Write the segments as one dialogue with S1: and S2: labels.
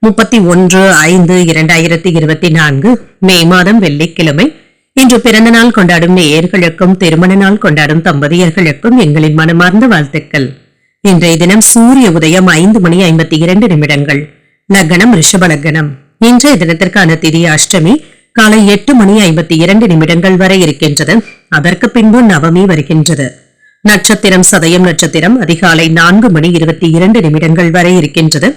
S1: முப்பத்தி ஒன்று ஐந்து இரண்டாயிரத்தி இருபத்தி நான்கு மே மாதம் வெள்ளிக்கிழமை. இன்று பிறந்த நாள் கொண்டாடும் நேயர்களுக்கும் திருமண நாள் கொண்டாடும் தம்பதியர்களுக்கும் எங்களின் மனமார்ந்த வாழ்த்துக்கள். இன்றைய தினம் சூரிய உதயம் ஐந்து மணி ஐம்பத்தி இரண்டு நிமிடங்கள். லக்னம் ரிஷப லக்னம். இன்றைய தினத்திற்கான திதி அஷ்டமி. காலை எட்டு மணி ஐம்பத்தி இரண்டு நிமிடங்கள் வரை இருக்கின்றது. அதற்கு பின்பு நவமி வருகின்றது. நட்சத்திரம் சதயம் நட்சத்திரம். அதிகாலை நான்கு மணி இருபத்தி இரண்டு நிமிடங்கள் வரை இருக்கின்றது.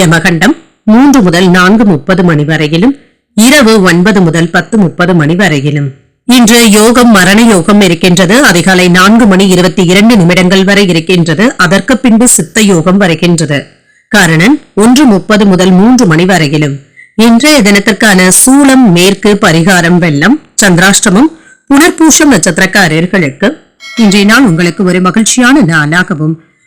S1: யமகண்டம் மூன்று முதல் நான்கு முப்பது மணி வரையிலும் இரவு ஒன்பது முதல் பத்து முப்பது மணி வரையிலும். இன்று யோகம் மரண யோகம் இருக்கின்றது. அதிகாலை நான்கு மணி இருபத்தி இரண்டு நிமிடங்கள் வரை இருக்கின்றது. அதற்கு பின்பு சித்த யோகம் வருகின்றது. காரணன் ஒன்று முப்பது முதல் மூன்று மணி வரையிலும். இன்றைய தினத்திற்கான சூளம் மேற்கு பரிகாரம் வெள்ளம் சந்திராஷ்டமம் புனர்பூஷம் நட்சத்திரக்காரர்களுக்கு இன்றைய நாள் உங்களுக்கு ஒரு மகிழ்ச்சியான நாளாகவும்